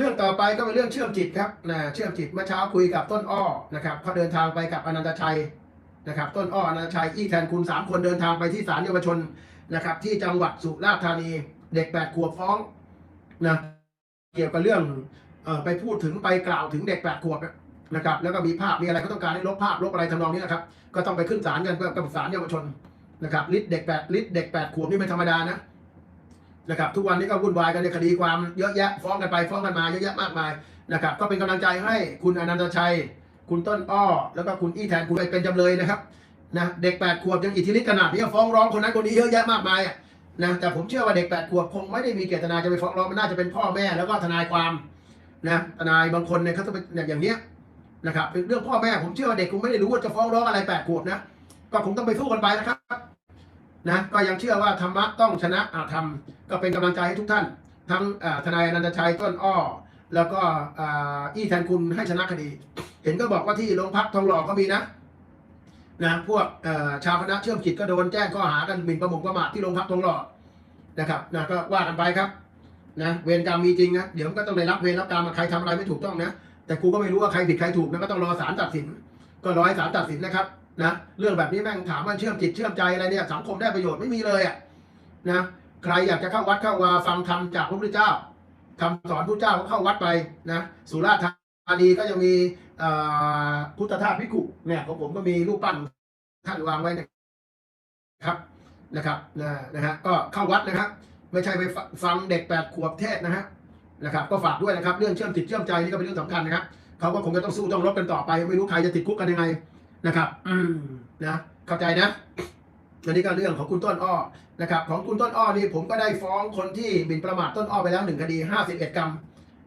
เรื่องต่อไปก็เป็นเรื่องเชื่อมจิตครับนะเชื่อมจิตเมื่อเช้าคุยกับต้นอ้อนะครับเขาเดินทางไปกับอนันตชัยนะครับ ต้นอ้ออนันตชัยอี้แทนคุณสามคนเดินทางไปที่ศาลเยาวชนนะครับ ที่จังหวัดสุราษฎร์ธานีเด็กแปดขวบฟ้องนะเกี่ยวกับเรื่องเอ่อไปพูดถึงไปกล่าวถึงเด็กแปดขวบนะครับ แล้วก็มีภาพมีอะไรก็ต้องการให้ลบภาพลบอะไรทำนองนี้นะครับ ก็ต้องไปขึ้นศาลกันกับศาลเยาวชนนะครับลิ์เด็กแปดลิ์เด็กแปดขวบนี่ไม่ธรรมดานะ นะครับทุกวันนี้ก็วุ่นวายกันในคดีความเยอะแยะฟ้องกันไปฟ้องกันมาเยอะแยะมากมายนะครับก็เป็นกำลังใจให้คุณอนันตชัย คุณต้นอ้อ แล้วก็คุณอี้แทนคุณไปเป็นจำเลยนะครับนะเด็กแปดขวบยังอิทธิฤทธิ์ขนาดนี้ฟ้องร้องคนนั้นคนนี้เยอะแยะมากมายอะนะแต่ผมเชื่อว่าเด็กแปดขวบคงไม่ได้มีเจตนาจะไปฟ้องร้องมันน่าจะเป็นพ่อแม่แล้วก็ทนายความนะทนายบางคนเนี่ยเขาจะเป็นอย่างเนี้ยนะครับเป็นเรื่องพ่อแม่ผมเชื่อว่าเด็กคงไม่ได้รู้ว่าจะฟ้องร้องอะไรแปดขวบนะก็คงต้องไปสู้กันไปนะครับ นะก็ยังเชื่อว่าธรรมะต้องชนะอาธรรม ก็เป็นกำลังใจให้ทุกท่าน ทั้งทนายอนันตชัยต้นอ้อ แล้วก็อี้แทนคุณให้ชนะคดี เห็นก็บอกว่าที่โรงพักทองหล่อก็มีนะนะพวกชาวคณะเชื่อมจิตก็โดนแจ้งข้อหากันหมิ่นประมาทประมาทที่โรงพักทองหล่อนะครับนะก็ว่ากันไปครับนะเวรกรรมมีจริงนะเดี๋ยวมันก็ต้องได้รับเวรรับกรรมใครทำอะไรไม่ถูกต้องนะแต่กูก็ไม่รู้ว่าใครผิดใครถูกนะก็ต้องรอศาลตัดสิน ก็รอให้ศาลตัดสินนะครับ นะเรื่องแบบนี้แม่งถามว่าเชื่อมจิตเชื่อมใจอะไรเนี่ยสังคมได้ประโยชน์ไม่มีเลยอะนะใครอยากจะเข้าวัดเข้าวาฟังธรรมจากพระพุทธเจ้าคำสอนพระพุทธเจ้าก็เข้าวัดไปนะสุราษฎร์ธานีก็ยังมีพุทธทาสพิกุเนี่ยของผมก็มีรูปปั้นท่านวางไว้นะครับนะครับนะนะฮะก็เข้าวัดนะครับไม่ใช่ไปฟังเด็กแปดขวบเทศนะฮะนะครับ ก็ฝากด้วยนะครับ เรื่องเชื่อมจิตเชื่อมใจนี่ก็เป็นเรื่องสำคัญนะครับเขาก็คงจะต้องสู้ต้องรบกันต่อไป ไม่รู้ใครจะติดคุกกันยังไง นะครับ อืมนะเข้าใจนะอันนี้ก็เรื่องของคุณต้นอ้อนะครับ ของคุณต้นอ้อนี่ผมก็ได้ฟ้องคนที่หมิ่นประมาทต้นอ้อไปแล้วหนึ่งคดีห้าสิบเอ็ดกรัม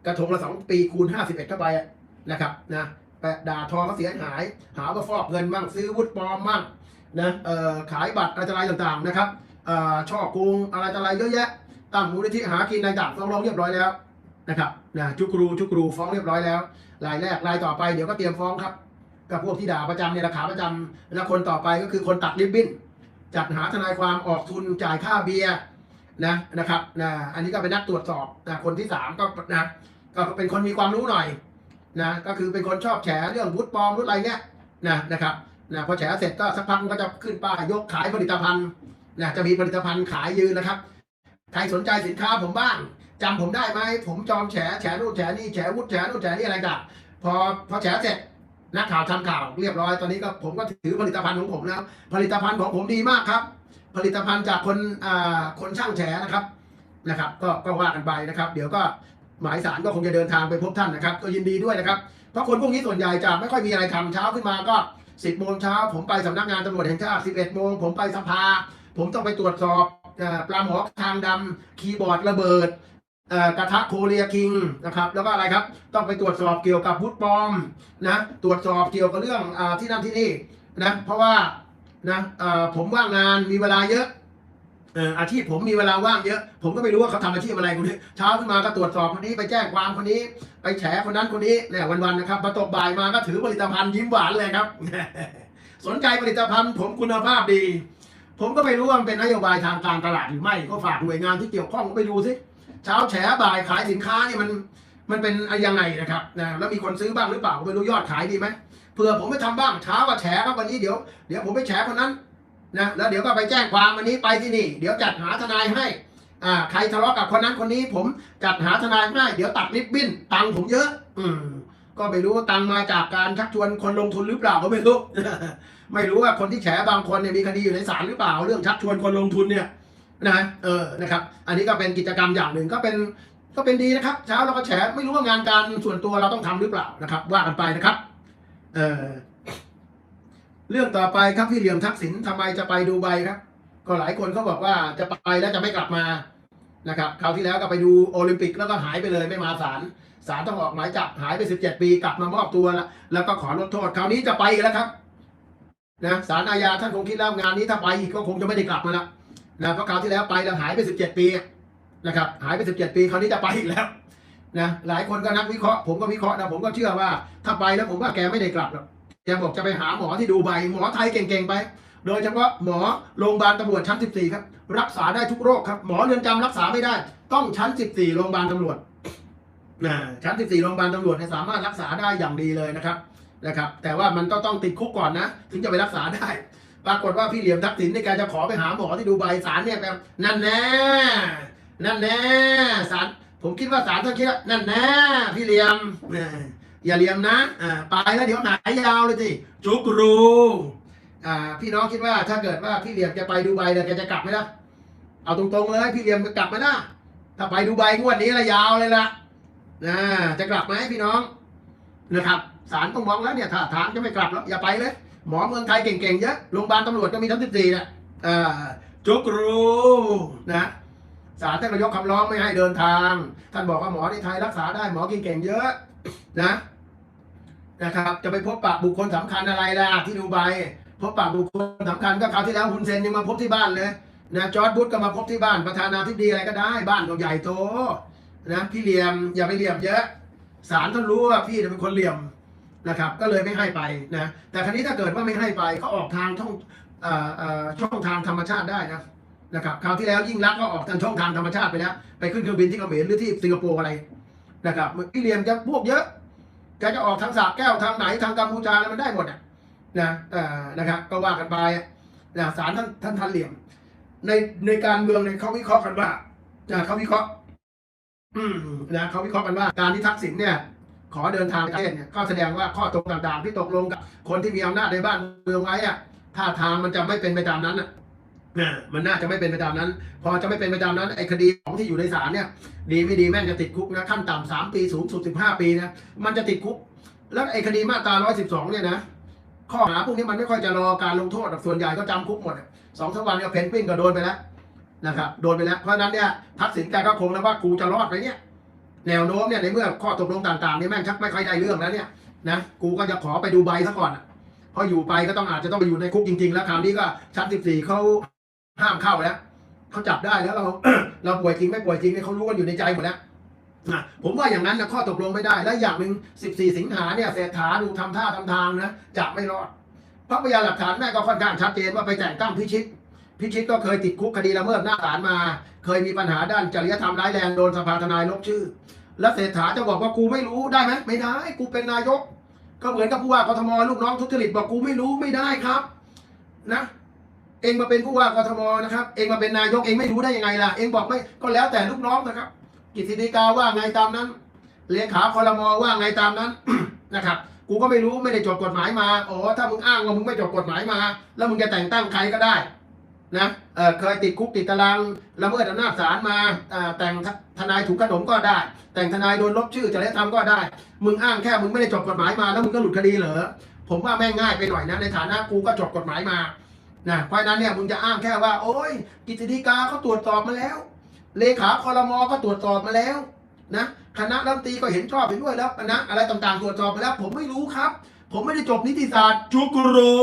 กระทงละสองปีคูณห้าสิบเอ็ดเข้าไปนะครับนะแปะด่าทอเขาเสียหาย หาว่าฟอกเงินมั่งซื้อวุฒิปลอมมั่งนะเอ่อขายบัตรอะไรต่างๆนะครับเอ่อช่อกงอะไรต่ออะไรเยอะแยะตั้งมูลนิธิหากินในต่างฟ้องร้องเรียบร้อยแล้วนะครับนะจุกรูจุกรูฟ้องเรียบร้อยแล้วรายแรกรายต่อไปเดี๋ยวก็เตรียมฟ้องครับ กับพวกที่ด่าประจำเนี่ยราคาประจำแล้วคนต่อไปก็คือคนตัดริบบิ้นจัดหาทนายความออกทุนจ่ายค่าเบียร์นะนะครับนะอันนี้ก็เป็นนักตรวจสอบนะคนที่สามก็นะก็เป็นคนมีความรู้หน่อยนะก็คือเป็นคนชอบแฉเรื่องวุฒิปลอมวุฒิอะไรเนี่ยนะนะครับนะพอแฉเสร็จก็สักพักก็จะขึ้นป้ายยกขายผลิตภัณฑ์นะจะมีผลิตภัณฑ์ขายยืนนะครับใครสนใจสินค้าผมบ้างจำผมได้ไหมผมจอมแฉแฉนู่นแฉนี่แฉวุฒิแฉนู่นแฉนี่อะไรต่างพอพอแฉเสร็จ นักข่าวทำข่าวเรียบร้อยตอนนี้ก็ผมก็ถือผลิตภัณฑ์ของผมแล้ว ผลิตภัณฑ์ของผมดีมากครับ ผลิตภัณฑ์จากคนอ่าคนช่างแฉนะครับนะครับ ก็ก็ว่ากันไปนะครับ เดี๋ยวก็หมายสารก็คงจะเดินทางไปพบท่านนะครับ ก็ยินดีด้วยนะครับเพราะคนพวกนี้ส่วนใหญ่จะไม่ค่อยมีอะไรทำเช้าขึ้นมาก็สิบโมงเช้าผมไปสำนักงานตำรวจแห่งชาติสิบเอ็ดโมงผมไปสภา ผมต้องไปตรวจสอบปลาหมอคางดำคีย์บอร์ดระเบิด กระทะโคเรียคิงนะครับแล้วก็อะไรครับ ต้องไปตรวจสอบเกี่ยวกับวุฒิปลอมนะตรวจสอบเกี่ยวกับเรื่องอที่นั่นที่นี่นะเพราะว่านะผมว่างงานมีเวลาเยอะเอ่ออาชีพผมมีเวลาว่างเยอะ ผมก็ไม่รู้ว่าเขาทำอาชีพอะไรคนนี้เช้าขึ้นมาก็ตรวจสอบคนนี้ไปแจ้งความคนนี้ ไปแฉคนนั้นคนนี้เนี่ยวันๆนะครับพอตกบ่ายมาก็ถือผลิตภัณฑ์ยิ้มหวานเลยครับ สนใจผลิตภัณฑ์ผมคุณภาพดี ผมก็ไม่รู้ว่ามันเป็นนโยบายทางการตลาดหรือไม่ก็ฝากหน่วยงานที่เกี่ยวข้องไปดูสิ เช้าแฉบ่ายขายสินค้านี่มันมันเป็นอะไรยังไงนะครับนะแล้วมีคนซื้อบ้างหรือเปล่าไม่รู้ยอดขายดีไหมเผื่อผมไปทำบ้างเช้าก็แฉครับวันนี้เดี๋ยวเดี๋ยวผมไปแฉคนนั้นนะแล้วเดี๋ยวก็ไปแจ้งความวันนี้ไปที่นี่ เดี๋ยวจัดหาทนายให้อ่าใครทะเลาะกับคนนั้นคนนี้ ผมจัดหาทนายให้เดี๋ยวตัดริบบิ้นตังผมเยอะ อืมก็ไม่รู้ว่าตังมาจากการชักชวนคนลงทุนหรือเปล่าก็ไม่รู้ ไม่รู้ว่าคนที่แฉบางคนเนี่ยมีคดีอยู่ในศาลหรือเปล่า เรื่องชักชวนคนลงทุนเนี่ย นะเออนะครับ อันนี้ก็เป็นกิจกรรมอย่างหนึ่งก็เป็นก็เป็นดีนะครับ เช้าเราก็แฉไม่รู้ว่างานการส่วนตัวเราต้องทำหรือเปล่านะครับ ว่ากันไปนะครับเออเรื่องต่อไปครับพี่เหลี่ยมทักษิณทำไมจะไปดูใบครับ ก็หลายคนเขาบอกว่าจะไปแล้วจะไม่กลับมานะครับคราวที่แล้วก็ไปดูโอลิมปิกแล้วก็หายไปเลยไม่มาศาลศาลต้องออกหมายจับหายไป 17 ปีกลับมามอบตัวแล้วแล้วก็ขอลดโทษคราวนี้จะไปอีกแล้วครับนะศาลอาญาท่านคงคิดแล้วงานนี้ถ้าไปอีกก็คงจะไม่ได้กลับมาแล้ว นะเพราะคราวที่แล้วไปแล้วหายไป 17 ปีนะครับหายไป 17 ปีคราวนี้จะไปอีกแล้วนะหลายคนก็นักวิเคราะห์ผมก็วิเคราะห์นะผมก็เชื่อว่า ถ้าไปแล้วผมว่าแกไม่ได้กลับหรอกแกบอกจะไปหาหมอที่ดูใบหมอไทยเก่งๆไป โดยเฉพาะหมอโรงพยาบาลตำรวจชั้น 14 ครับ รักษาได้ทุกโรคครับ หมอเรือนจำรักษาไม่ได้ ต้องชั้น 14 โรงพยาบาลตำรวจนะชั้น 14 โรงพยาบาลตำรวจเนี่ยสามารถรักษาได้อย่างดีเลยนะครับนะครับ แต่ว่ามันก็ต้องติดคุกก่อนนะ ถึงจะไปรักษาได้ ปรากฏว่าพี่เหลี่ยมทักษิณในการจะขอไปหาหมอที่ดูไบศาลเนี่ยแบบนั่นแน่นั่นแน่ศาลผมคิดว่าศาลท่านคิดว่านั่นแน่พี่เหลี่ยมเอออย่าเหลี่ยมนะอ่าไปแล้วเดี๋ยวหายยาวเลยสิจุกรูอ่าพี่น้องคิดว่าถ้าเกิดว่าพี่เหลี่ยมจะไปดูไบเนี่ยแกจะกลับไหมล่ะเอาตรงๆเลยพี่เหลี่ยมจะกลับไหมนะถ้าไปดูไบงวดนี้ละยาวเลยล่ะนะจะกลับไหมพี่น้องนะครับศาลต้องมองแล้วเนี่ยถ้าทางจะไม่กลับแล้วอย่าไปเลย หมอเมืองไทยเก่งๆเยอะโรงพยาบาลตำรวจก็มีทั้งสิบสี่นะจุกรูนะศาลท่านก็ยกคำร้องไม่ให้เดินทาง ท่านบอกว่าหมอในไทยรักษาได้หมอเก่งๆเยอะนะนะครับ จะไปพบปะบุคคลสำคัญอะไรล่ะที่ดูไบพบปะบุคคลสำคัญก็คราวที่แล้วฮุนเซนยังมาพบที่บ้านเลยนะจอร์ดบุชก็มาพบที่บ้านประธานาธิบดีอะไรก็ได้ บ้านก็ใหญ่โตนะพี่เหลี่ยมอย่าไปเหลี่ยมเยอะศาลท่านรู้ว่าพี่เป็นคนเหลี่ยม นะครับ ก็เลยไม่ให้ไปนะแต่ครั้นี้ถ้าเกิดว่าไม่ให้ไปเขาออกทางช่องช่องทางธรรมชาติได้นะนะครับคราวที่แล้วยิ่งรักก็ออกทางช่องทางธรรมชาติไปแล้วไปขึ้นเครื่องบินที่เขมรหรือที่สิงคโปร์อะไรนะครับพี่เหลี่ยมจะพวกเยอะแกจะออกทางสากแก้วทางไหนทางกัมพูชาอะไรมันได้หมดอะนะเอ่นะครับก็ว่ากันไปนะศาลท่านท่านท่านเหลี่ยม ในในการเมืองเนี่ยเขาวิเคราะห์กันว่านะเขาวิเคราะห์อืมนะเขาวิเคราะห์กันว่าการที่ทักษิณเนี่ย ขอเดินทางประเทศเนี่ยก็แสดงว่าข้อตกลงต่างๆ ที่ตกลงกับคนที่มีอำนาจในบ้านเมืองไว้อะท่าทางมันจะไม่เป็นไปตามนั้นอะนะมันน่าจะไม่เป็นไปตามนั้น พอจะไม่เป็นไปตามนั้นไอ้คดีของที่อยู่ในศาลเนี่ยดีไม่ดีแม่งจะติดคุกนะขั้นต่ำสามปีสูงสุดสิบห้าปีนะมันจะติดคุก แล้วไอ้คดีมาตราร้อยสิบสองเนี่ยนะข้อหาพวกนี้มันไม่ค่อยจะรอการลงโทษหรอกส่วนใหญ่ก็จำคุกหมดอะสองสามวันก็เพนกวินก็โดนไปแล้วนะครับโดนไปแล้วเพราะฉะนั้นเนี่ยทักษิณแกก็คงแล้วว่ากูจะรอดไหมเนี่ย แนวโน้มเนี่ยในเมื่อข้อตกลงต่างๆนี่แม่งชักไม่ค่อยได้เรื่องแล้วเนี่ยนะกูก็จะขอไปดูใบซะก่อนอะเพราะอยู่ไปก็ต้องอาจจะต้องไปอยู่ในคุกจริง ๆ แล้วคราวนี้ก็ชั้นสิบสี่เขาห้ามเข้าแล้วเขาจับได้แล้วเราเราป่วยจริงไม่ป่วยจริงเนี่ยเขารู้กันอยู่ในใจหมดแล้วนะผมว่าอย่างนั้นนะข้อตกลงไม่ได้และอย่างหนึ่ง14 สิงหาเนี่ยเศรษฐาดูทำท่าทำทางนะจะไม่รอดเพราะพยานหลักฐานแม่ก็ค่อนข้างชัดเจนว่าไปแต่งตั้งพิชิต พิชิตก็เคยติดคุกคดีละเมิดหน้าศาลมา เคยมีปัญหาด้านจริยธรรมร้ายแรงโดนสภาทนายลบชื่อ แล้วเศรษฐาจะบอกว่ากูไม่รู้ได้ไหมไม่ได้ กูเป็นนายก ก็เหมือนกับผู้ว่ากทมลูกน้องทุจริตบอกกูไม่รู้ไม่ได้ครับ นะ เองมาเป็นผู้ว่ากทมนะครับ เองมาเป็นนายกเองไม่รู้ได้ยังไงล่ะ เองบอกไม่ก็แล้วแต่ลูกน้องนะครับ กิตติกาว่าไงตามนั้นเลขาคอรมอว่าไงตามนั้นนะครับกูก็ไม่รู้ไม่ได้จดกฎหมายมา อ๋อ ถ้ามึงอ้างว่ามึงไม่จดกฎหมายมา แล้วมึงจะแต่งตั้งใครก็ได้ นะเเคยติดคุกติดตารางละเมิดอำนาจศาลมาแต่งทนายถูกขนมก็ได้ แต่งทนายโดนลบชื่อจริยธรรมก็ได้ มึงอ้างแค่มึงไม่ได้จบกฎหมายมาแล้วมึงก็หลุดคดีเหรอผมว่าแม่งง่ายไปหน่อยนะในฐานะกูก็จบกฎหมายมานะเพราะนั้นเนี่ยมึงจะอ้างแค่ว่า โอ้ยกิจธิกาเขาตรวจสอบมาแล้ว เลขาคอรมอก็ตรวจสอบมาแล้วนะคณะรัฐมนตรีก็เห็นชอบไปด้วยแล้วนะอะไรต่างๆตรวจสอบมาแล้ว ผมไม่รู้ครับ ผมไม่ได้จบนิติศาสตร์จุกรู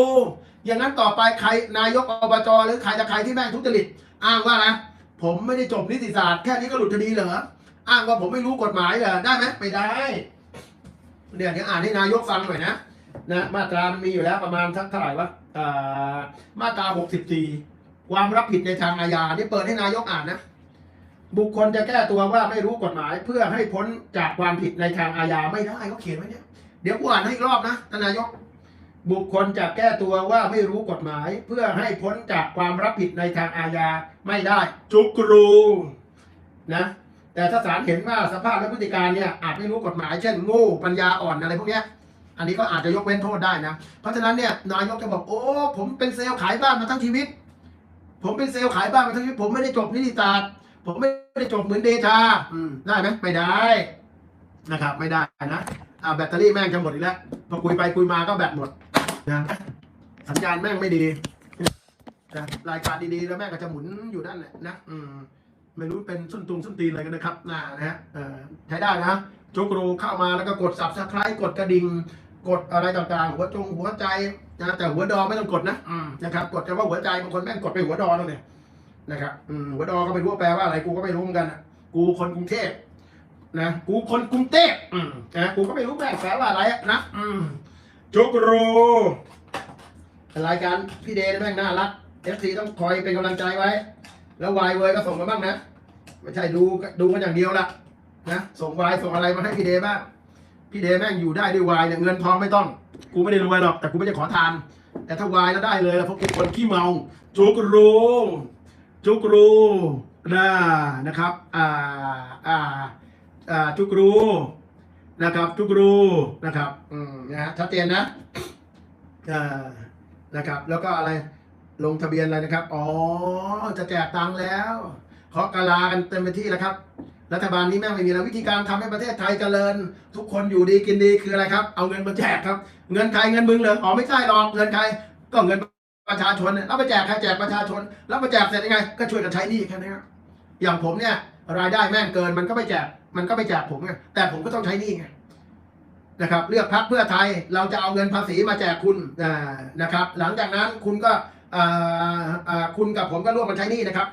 อย่างนั้นต่อไปใครนายกอบจหรือใครจะใครที่แม่งทุจริตอ้างว่านะผมไม่ได้จบนิติศาสตร์แค่นี้ก็หลุดคดีเหรออ้างว่าผมไม่รู้กฎหมายเหรอได้ไหมไม่ได้เดี๋ยวเดี๋ยวอ่านให้นายกฟังหน่อยนะนะมาตรามันมีอยู่แล้วประมาณสักเท่าไหร่วะอ่ามาตรา64ความรับผิดในทางอาญานี่เปิดให้นายกอ่านนะบุคคลจะแก้ตัวว่าไม่รู้กฎหมาย เพื่อให้พ้นจากความผิดในทางอาญาไม่ได้เขาเขียนไว้เนี่ยเดี๋ยวกูอ่านให้อีกรอบนะนายก บุคคลจะแก้ตัวว่าไม่รู้กฎหมาย เพื่อให้พ้นจากความรับผิดในทางอาญาไม่ได้ จุกรูนะแต่ถ้าศาลเห็นว่าสภาพและพฤติการเนี่ยอาจไม่รู้กฎหมายเช่นโง่ปัญญาอ่อนอะไรพวกเนี้ยอันนี้ก็อาจจะยกเว้นโทษได้นะเพราะฉะนั้นเนี่ยนายกจะบอกโอ้ผมเป็นเซลล์ขายบ้านมาทั้งชีวิต ผมเป็นเซลล์ขายบ้านมาทั้งชีวิต ผมไม่ได้จบนิติศาสตร์ผมไม่ได้จบเหมือนเดชาอืมได้ไหมไม่ได้นะครับ ไม่ได้นะ อ่าแบตเตอรี่แม่งจะหมดอีกแล้วพอคุยไปคุยมาก็แบตหมดนะสัญญาณแม่งไม่ดีนะรายการดีๆแล้วแม่งก็จะหมุนอยู่นั่นแหละนะอืมไม่รู้เป็นส้นตุงส้นตีนอะไรกันนะครับนะนะฮะเออใช้ได้นะจุกรูเข้ามาแล้วก็กด subscribe กดกระดิ่งกดอะไรต่างๆ หัวจงหัวใจนะแต่หัวดอไม่ต้องกดนะนะครับ กดแต่ว่าหัวใจบางคนแม่งกดไปหัวดอแล้วเนี่ยนะครับหัวดอก็ไม่รู้ว่าแปลว่าอะไรกูก็ไม่รู้เหมือนกันอะกูคนกรุงเทพ นะกูคนกรุงเทพนะกูก็ไม่รู้แม่งแปลว่าอะไรอะนะจุกรูรายการพี่เดย์แม่งน่ารักเอฟซีต้องคอยเป็นกำลังใจไว้ แล้ววายเวยก็ส่งมาบ้างนะไม่ใช่ดูดูกันอย่างเดียวละนะส่งวายส่งอะไรมาให้พี่เดย์บ้างพี่เดย์แม่งอยู่ได้ด้วยวายเนี่ยเงินทองไม่ต้อง กูไม่ได้รวยหรอกแต่กูไม่ได้ขอทาน แต่ถ้าวายแล้วได้เลยเพราะกูคนขี้เมาจุกรูจุกรูนะนะครับ อ่าอ่า อ่าจุกรูนะครับจุกรูนะครับอืมนะฮะชัดเจนนะนะครับ แล้วก็อะไรลงทะเบียนอะไรนะครับ อ๋อ จะแจกตังค์แล้วเคาะกะลากันเต็มไปที่แล้วครับ รัฐบาลนี้แม่งไม่มีแล้ววิธีการทำให้ประเทศไทยเจริญ ทุกคนอยู่ดีกินดีคืออะไรครับ เอาเงินมาแจกครับ เงินใครเงินมึงเหรออ๋อไม่ใช่หรอกเงินใครก็เงินประชาชนเนี่ยแล้วไปแจกใครแจกประชาชน แล้วมาแจกเสร็จยังไง ก็ช่วยกันใช้หนี้แค่นี้ครับอย่างผมเนี่ย รายได้แม่งเกินมันก็ไม่แจกมันก็ไม่แจกผมไงแต่ผมก็ต้องใช้นี้ไงนะครับ เลือกพักเพื่อไทยเราจะเอาเงินภาษีมาแจกคุณนะครับ หลังจากนั้นคุณก็คุณกับผมก็ร่วมกันใช้นี้นะครับ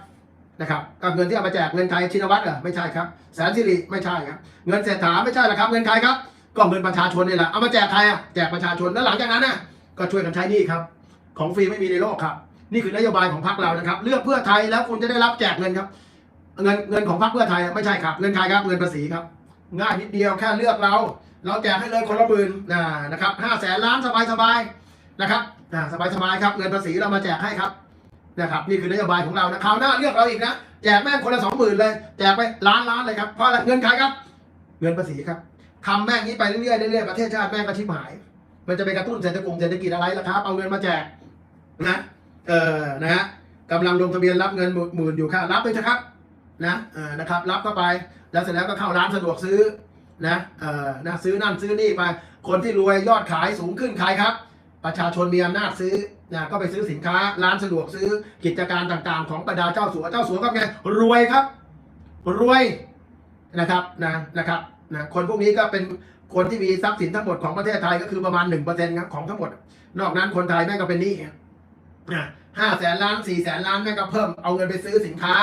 นะครับกับเงินที่เอามาแจกเงินใครชินวัตรเหรอไม่ใช่ครับ แสนสิริไม่ใช่ครับ เงินเศรษฐาไม่ใช่หรอกครับ เงินใครครับ ก็เงินประชาชนนี่แหละเอามาแจกใครอะแจกประชาชนแล้วหลังจากนั้นน่ะก็ช่วยกันใช้นี่ครับ ของฟรีไม่มีในโลกครับ นี่คือนโยบายของพรรคเรานะครับ เลือกเพื่อไทยแล้วคุณจะได้รับแจกเงินครับ เงินเงินของพรรคเพื่อไทยไม่ใช่ครับ เงินใครครับ เงินภาษีครับ ง่ายนิดเดียวแค่เลือกเรา เราแจกให้เลยคนละหมื่นนะนะครับห้าแสนล้านสบายสบายๆนะครับสบายสบายๆครับ เงินภาษีเรามาแจกให้ครับนะครับนี่คือนโยบายของเรานะคราวหน้าเลือกเราอีกนะแจกแม่งคนละสองหมื่นเลยแจกไปล้านล้านเลยครับเพราะอะไรเงินใครครับ เงินภาษีครับทำแม่งนี้ไปเรื่อยๆเรื่อยๆประเทศชาติแม่งก็ชิบหาย มันจะไปกระตุ้นเศรษฐกิจเศรษฐกิจอะไรล่ะครับเอาเงินมาแจกนะเออนะฮะกำลังลงทะเบียนรับเงินหมื่นอยู่ค่ะรับไปเถอะครับ นะเออนะครับรับเข้าไปแล้วเสร็จแล้วก็เข้าร้านสะดวกซื้อนะเออนะซื้อนั่นซื้อนี่ไป คนที่รวยยอดขายสูงขึ้นใครครับ ประชาชนมีอำนาจซื้อนะก็ไปซื้อสินค้าร้านสะดวกซื้อกิจการต่างๆ ของบรรดาเจ้าสัวเจ้าสัวก็ไงรวยครับ รวยนะครับนะนะครับนะคนพวกนี้ก็เป็นคนที่มีทรัพย์สินทั้งหมดของประเทศไทยก็คือประมาณหนึ่งเปอร์เซ็นต์ครับของทั้งหมด นอกนั้นคนไทยแม่งก็เป็นหนี้นะห้าแสนล้านสี่แสนล้านแม่งก็เพิ่มเอาเงินไปซื้อสินค้า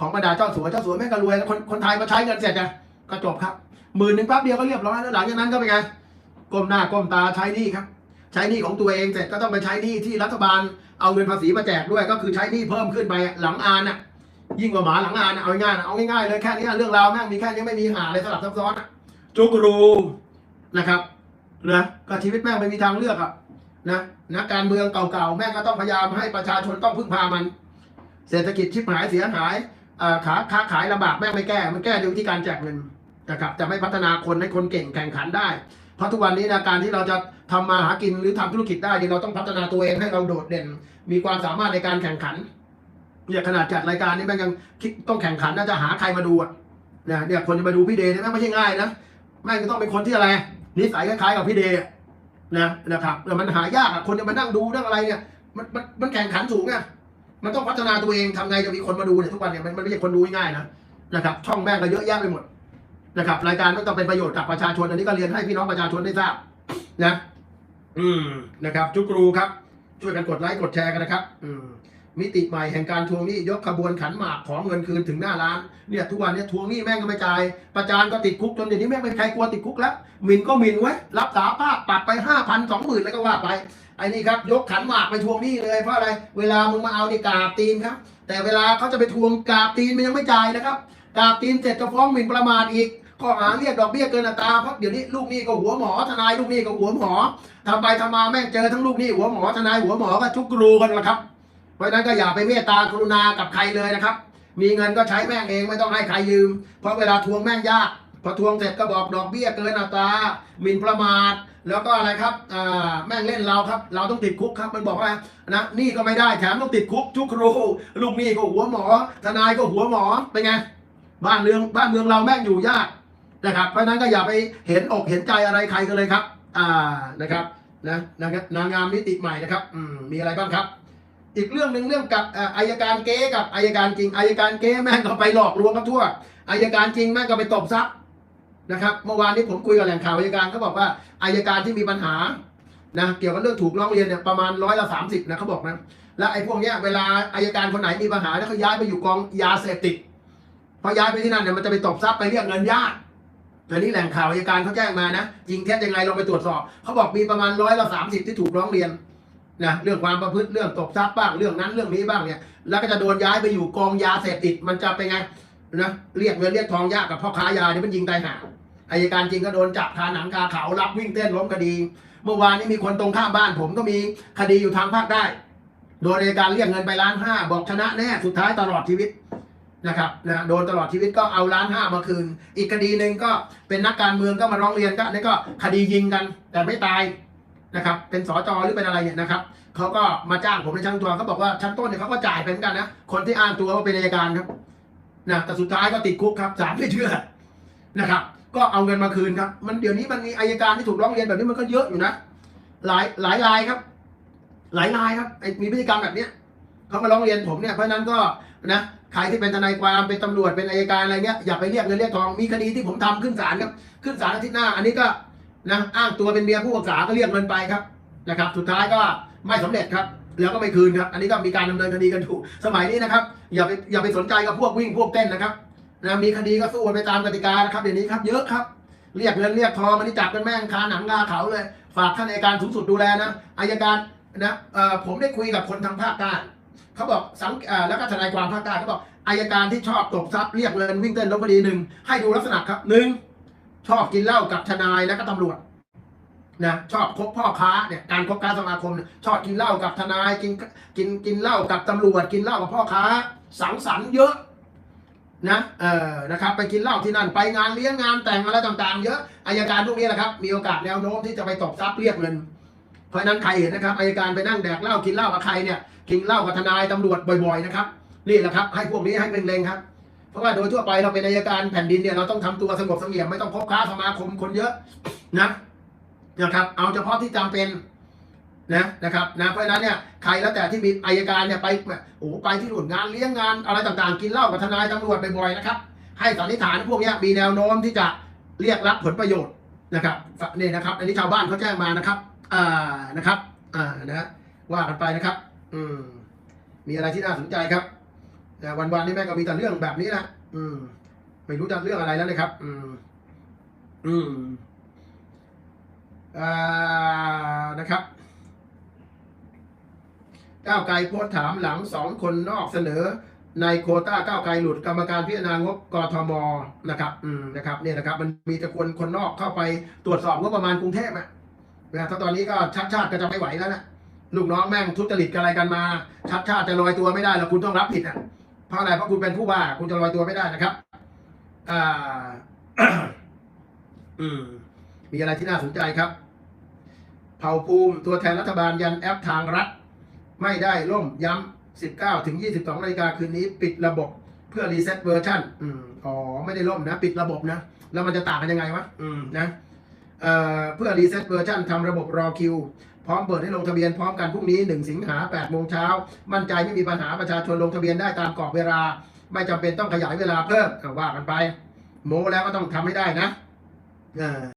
ของบรรดาเจ้าสัวเจ้าสัวแม่งก็รวยแล้วคนคนไทยมาใช้เงินเสร็จอะก็จบครับหมื่นหนึ่งแป๊บเดียวก็เรียบร้อยแล้วหลังจากนั้นก็เป็นไงก้มหน้าก้มตาใช้หนี้ครับ ใช้หนี้ของตัวเองเสร็จก็ต้องไปใช้หนี้ที่รัฐบาลเอาเงินภาษีมาแจกด้วย ก็คือใช้หนี้เพิ่มขึ้นไปหลังอานน่ะยิ่งกว่าหมาหลังอาน่ะเอาง่ายๆเอาง่ายๆเลยแค่นี้เรื่องราวแม่งมีแค่นี้ไม่มีหาอะไรสลับซับซ้อนอะจุกรูนะครับนะก็ชีวิตแม่งไม่มีทางเลือกอะนะนักการเมืองเก่าๆแม่งก็ต้องพยายามให้ประชาชนต้องพึ่งพามัน เศรษฐกิจชิบหายเสียหาย ขาค้าขายลำบากแม่งไม่แก้ มันแก้ด้วยวิธีการแจกเงินนะครับจะไม่พัฒนาคนให้คนเก่งแข่งขันได้ เพราะทุกวันนี้นะการที่เราจะทำมาหากินหรือทำธุรกิจได้นี่เราต้องพัฒนาตัวเองให้เราโดดเด่น มีความสามารถในการแข่งขันเนี่ยขนาดจัดรายการนี่แม่งยังต้องแข่งขันน่าจะหาใครมาดูอะเนี่ยเนี่ยคนจะมาดูพี่เดย์นี่แม่งไม่ใช่ง่ายนะแม่งจะต้องเป็นคนที่อะไรนิสัยคล้ายๆกับพี่เดย์นะนะครับแต่มันหายากอะคนจะมานั่งดูนั่งอะไรเนี่ยมันมันมันแข่งขันสูงอะ มันต้องพัฒนาตัวเองทำไงจะมีคนมาดูเนี่ยทุกวันเนี่ยมันมันไม่ใช่คนดูง่ายๆนะนะครับ ช่องแม่งก็เยอะแยะไปหมดนะครับรายการไม่ต้องเป็นประโยชน์กับประชาชนอันนี้ก็เรียนให้พี่น้องประชาชนได้ทราบนะ อืมนะครับจุกรูครับ ช่วยกันกดไลค์กดแชร์กันนะครับ อืมมิติใหม่แห่งการทวงหนี้ยกขบวนขันหมากของเงินคืนถึงหน้าร้านเนี่ยทุกวันเนี้ทวงหนี้แม่งก็ไม่จ่ายประจานก็ติดคุกจนเดี๋ยวนี้แม่งไม่ใครกลัวติดคุกแล้วหมินก็หมินไว้รับสาภาพปรับไปห้าพันสองหมื่นแล้วก็ว่าไป ไอ้นี่ครับยกขันหมากไปทวงหนี้เลยเพราะอะไร เวลามึงมาเอานี่กราบตีนครับ แต่เวลาเขาจะไปทวงกราบตีนมันยังไม่จ่ายนะครับกราบตีนเสร็จจะฟ้องหมิ่นประมาทอีกข้อหาเรียกดอกเบี้ยเกินอัตราเพราะเดี๋ยวนี้ลูกหนี้ก็หัวหมอทนายลูกหนี้ก็หัวหมอทำไปทำมาแม่งเจอทั้งลูกหนี้หัวหมอทนายหัวหมอก็ชุกรูกันละครับ เพราะฉะนั้นก็อย่าไปเมตตากรุณากับใครเลยนะครับ มีเงินก็ใช้แม่งเองไม่ต้องให้ใครยืม เพราะเวลาทวงแม่งยากพอทวงเสร็จก็บอกดอกเบี้ยเกินอัตราหมิ่นประมาท แล้วก็อะไรครับอ่าแม่งเล่นเราครับ เราต้องติดคุกครับ มันบอกว่านะนี่ก็ไม่ได้แถมต้องติดคุกชุกครูลูกนี้ก็หัวหมอ ทนายก็หัวหมอเป็นไงบ้านเมืองบ้านเมืองเราแม่งอยู่ยากนะครับเพราะนั้นก็อย่าไปเห็นอกเห็นใจอะไรใครกันเลยครับ อ่านะครับนะนะนางงามมิติใหม่นะครับอืมมีอะไรบ้างครับ อีกเรื่องหนึ่งเรื่องกับอาอายการเก๊กับอายการจริงอายการเก๊แม่งก็ไปหลอกลวงกันทั่วอายการจริงแม่งก็ไปตบทรัพย์ นะครับเมื่อวานนี้ผมคุยกับแหล่งข่าวอายการเขาบอกว่าอายการที่มีปัญหานะเกี่ยวกับเรื่องถูกร้องเรียนเนี่ยประมาณร้อยละสามสิบนะเขาบอกนะและไอ้พวกเนี้ยเวลาอายการคนไหนมีปัญหาแล้วเขาย้ายไปอยู่กองยาเสพติดพอย้ายไปที่นั่นเนี่ยมันจะไปตบทรัพย์ไปเรียกเงินญาติอันนี้แหล่งข่าวอัยการเขาแจ้งมานะจริงเท็จยังไงลองไปตรวจสอบเขาบอกมีประมาณร้อยละสามสิบที่ถูกร้องเรียนนะเรื่องความประพฤติเรื่องตบทรัพย์บ้างเรื่องนั้นเรื่องนี้บ้างเนี่ยแล้วก็จะโดนย้ายไปอยู่กองยาเสพติดมันจะเป็นไง นะเรียกเงินเรียกทองยากกับพ่อค้ายาเนี่ยมันยิงตายห่าอายการจริงก็โดนจับคาหนังคาเขารับวิ่งเต้นล้มคดี เมื่อวานนี้มีคนตรงข้ามบ้าน ผมก็มีคดีอยู่ทางภาคใต้โดนอายการเรียกเงินไปล้านห้าบอกชนะแน่สุดท้ายตลอดชีวิตนะครับนะโดนตลอดชีวิตก็เอาล้านห้ามาคืน อีกคดีหนึ่งก็เป็นนักการเมืองก็มาร้องเรียนก็นี่ก็คดียิงกัน แต่ไม่ตายนะครับเป็นสจหรือเป็นอะไรเนี่ยนะครับเขาก็มาจ้างผมในชั้นตัวเขาบอกว่าชั้นต้นเนี่ยเขาก็จ่ายไปเหมือนกันนะคนที่อ้างตัวว่าเป็นอายการครับ นะแต่สุดท้ายก็ติดคุกครับศาลไม่เชื่อนะครับ ก็เอาเงินมาคืนครับ มันเดี๋ยวนี้มันมีอายการที่ถูกร้องเรียนแบบนี้มันก็เยอะอยู่นะ หลายหลายรายครับ หลายรายครับมีพฤติกรรมแบบเนี้ยเขามาร้องเรียนผมเนี่ยเพราะฉะนั้นก็นะใครที่เป็นทนายความเป็นตำรวจเป็นอายการอะไรเงี้ยอย่าไปเรียกเงินเรียกทองมีคดีที่ผมทำขึ้นศาลครับขึ้นศาลอาทิตย์หน้า อันนี้ก็นะอ้างตัวเป็นเมียผู้ปรึกษาก็เรียกเงินไปครับนะครับ สุดท้ายก็ไม่สำเร็จครับ แล้วก็ไม่คืนครับ อันนี้ก็มีการดำเนินคดีกันถูก สมัยนี้นะครับ อย่าไปอย่าไปสนใจกับพวกวิ่งพวกเต้นนะครับนะมีคดีก็สู้กันไปตามกติกานะครับเดี๋ยวนี้ครับเยอะครับ เรียกเงินเรียกทองมันนี่จับกันแม่งคาหนังคาเขาเลย ฝากท่านอัยการสูงสุดดูแลนะอายการนะผมได้คุยกับคนทางภาคใต้เขาบอกสังแล้วก็ทนายความภาคใต้เขาบอกอายการที่ชอบตบทรัพย์เรียกเงินวิ่งเต้นลบคดีหนึ่งให้ดูลักษณะครับหนึ่งชอบกินเหล้ากับทนายและก็ตำรวจ นะชอบคบพ่อค้าเนี่ยการคบค้าสมาคมชอบกินเหล้ากับทนายกินกินกินเหล้ากับตำรวจกินเหล้ากับพ่อค้า สังสรรค์เยอะนะเออนะครับไปกินเหล้าที่นั่นไปงานเลี้ยงงานแต่งอะไรต่างๆ เยอะอายการพวกนี้แหละครับ มีโอกาสแนวโน้มที่จะไปตบทรัพย์เรียกเงิน เพราะนั้นใครเห็นนะครับอายการไปนั่งแดกเหล้ากินเหล้ากับใครเนี่ยกินเหล้ากับทนายตำรวจบ่อยๆนะครับนี่แหละครับให้พวกนี้ให้เป็นเลงครับเพราะว่าโดยทั่วไปเราเป็นอายการแผ่นดินเนี่ยเราต้องทำตัวสงบเสงี่ยมไม่ต้องคบค้าสมาคมคนเยอะนะ นะครับเอาเฉพาะที่จำเป็นนะนะครับนะเพราะฉะนั้นเนี่ยใครแล้วแต่ที่มีอายการเนี่ยไปโอ้ไปที่หนุนงานเลี้ยงงานอะไรต่างๆ กินเหล้ากับทนายตำรวจบ่อยๆนะครับ ให้สันนิษฐานพวกเนี้ยมีแนวโน้มที่จะเรียกรับผลประโยชน์นะครับนี่นะครับ อันนี้ชาวบ้านเขาแจ้งมานะครับอ่านะครับอ่านะว่ากันไปนะครับ อืมมีอะไรที่น่าสนใจครับแต่วันๆนี้แม่ก็มีแต่เรื่องแบบนี้นะอืมไม่รู้จะเรื่องอะไรแล้วนะครับ อืมอืม นะครับก้าวไกลโพสถามหลังสองคนนอกเสนอ ในโคต้าก้าวไกลหลุดกรรมการพิจารณางบกทมนะครับอืมนะครับเนี่ยนะครับ มันมีแต่คนคนนอกเข้าไปตรวจสอบงบประมาณกรุงเทพอะนะถ้าตอนนี้ก็ชัดชาติก็จะไม่ไหวแล้วนะลูกน้องแม่งทุจริตอะไรกันมา ชัดชาติจะลอยตัวไม่ได้แล้วคุณต้องรับผิดอะเพราะอะไรเพราะคุณเป็นผู้ว่าคุณจะลอยตัวไม่ได้นะครับอ่าอืมมีอะไรที่น่าสนใจครับ เผ่าภูมิตัวแทนรัฐบาลยันแอปทางรัฐ ไม่ได้ล่มย้ำ 19 ถึง 22นาฬิกาคืนนี้ ปิดระบบเพื่อรีเซ็ตเวอร์ชันอืมอ๋อ ไม่ได้ล่มนะ ปิดระบบนะ แล้วมันจะต่างกันยังไงวะอืมนะเอ่อเพื่อรีเซ็ตเวอร์ชันทำระบบรอคิว พร้อมเปิดให้ลงทะเบียนพร้อมกันพรุ่งนี้ 1 สิงหา8โมงเช้า มั่นใจไม่มีปัญหาประชาชนลงทะเบียนได้ตามกรอบเวลา ไม่จำเป็นต้องขยายเวลาเพิ่มว่ากันไป โมแล้วก็ต้องทำให้ได้นะ